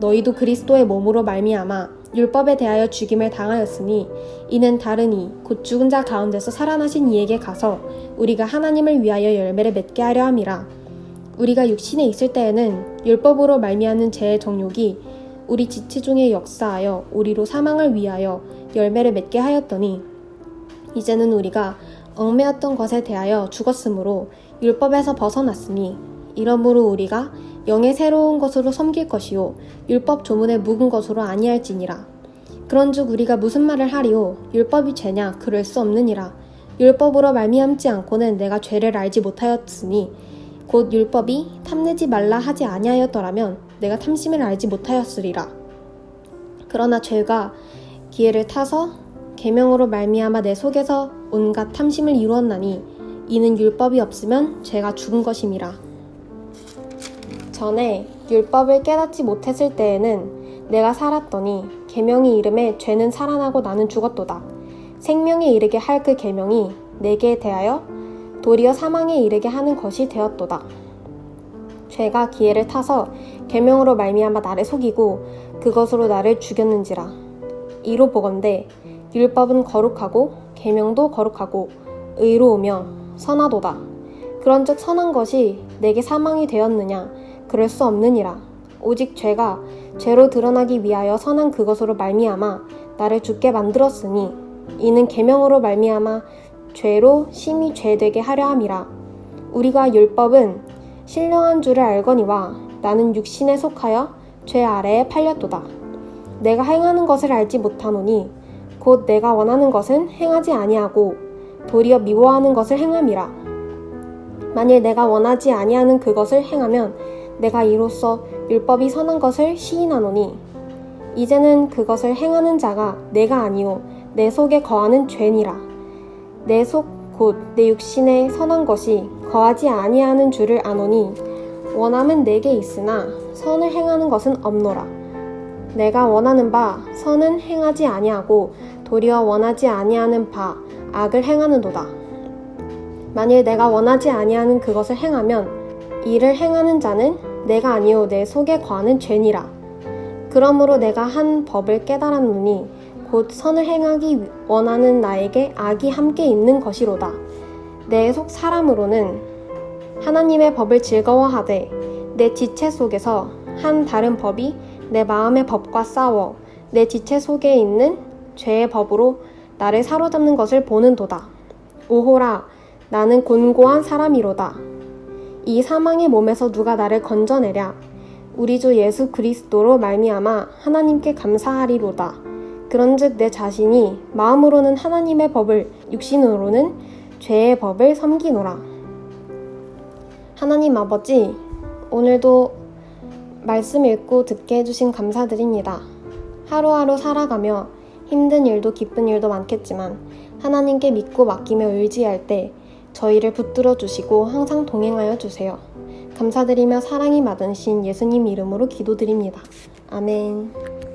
너희도 그리스도의 몸으로 말미암아 율법에 대하여 죽임을 당하였으니 이는 다르니 곧 죽은 자 가운데서 살아나신 이에게 가서 우리가 하나님을 위하여 열매를 맺게 하려 함이라. 우리가 육신에 있을 때에는 율법으로 말미암는 죄의 정욕이 우리 지체 중에 역사하여 우리로 사망을 위하여 열매를 맺게 하였더니 이제는 우리가 얽매였던 것에 대하여 죽었으므로 율법에서 벗어났으니 이러므로 우리가 영의 새로운 것으로 섬길 것이요 율법 조문에 묵은 것으로 아니할지니라. 그런즉 우리가 무슨 말을 하리요? 율법이 죄냐? 그럴 수 없느니라. 율법으로 말미암지 않고는 내가 죄를 알지 못하였으니 곧 율법이 탐내지 말라 하지 아니하였더라면 내가 탐심을 알지 못하였으리라. 그러나 죄가 기회를 타서 계명으로 말미암아 내 속에서 온갖 탐심을 이루었나니 이는 율법이 없으면 죄가 죽은 것임이라 전에 율법을 깨닫지 못했을 때에는 내가 살았더니 계명이 이름에 죄는 살아나고 나는 죽었도다. 생명에 이르게 할 그 계명이 내게 대하여 도리어 사망에 이르게 하는 것이 되었도다. 죄가 기회를 타서 계명으로 말미암아 나를 속이고 그것으로 나를 죽였는지라. 이로 보건대 율법은 거룩하고 계명도 거룩하고 의로우며 선하도다. 그런즉 선한 것이 내게 사망이 되었느냐? 그럴 수 없느니라. 오직 죄가 죄로 드러나기 위하여 선한 그것으로 말미암아 나를 죽게 만들었으니 이는 계명으로 말미암아 죄로 심히 죄되게 하려 함이라. 우리가 율법은 신령한 줄을 알거니와 나는 육신에 속하여 죄 아래에 팔렸도다. 내가 행하는 것을 알지 못하노니 곧 내가 원하는 것은 행하지 아니하고 도리어 미워하는 것을 행함이라. 만일 내가 원하지 아니하는 그것을 행하면 내가 이로써 율법이 선한 것을 시인하노니 이제는 그것을 행하는 자가 내가 아니요 내 속에 거하는 죄니라. 내 속 곧 내 육신에 선한 것이 거하지 아니하는 줄을 아노니 원함은 내게 있으나 선을 행하는 것은 없노라. 내가 원하는 바 선은 행하지 아니하고 도리어 원하지 아니하는 바 악을 행하는도다. 만일 내가 원하지 아니하는 그것을 행하면 이를 행하는 자는 내가 아니요 내 속에 거하는 죄니라. 그러므로 내가 한 법을 깨달았노니 곧 선을 행하기 원하는 나에게 악이 함께 있는 것이로다. 내 속 사람으로는 하나님의 법을 즐거워하되 내 지체 속에서 한 다른 법이 내 마음의 법과 싸워 내 지체 속에 있는 죄의 법으로 나를 사로잡는 것을 보는도다. 오호라 나는 곤고한 사람이로다. 이 사망의 몸에서 누가 나를 건져내랴. 우리 주 예수 그리스도로 말미암아 하나님께 감사하리로다. 그런즉 내 자신이 마음으로는 하나님의 법을 육신으로는 죄의 법을 섬기노라. 하나님 아버지 오늘도 말씀 읽고 듣게 해주신 감사드립니다. 하루하루 살아가며 힘든 일도 기쁜 일도 많겠지만 하나님께 믿고 맡기며 의지할 때 저희를 붙들어 주시고 항상 동행하여 주세요. 감사드리며 사랑이 많으신 예수님 이름으로 기도드립니다. 아멘.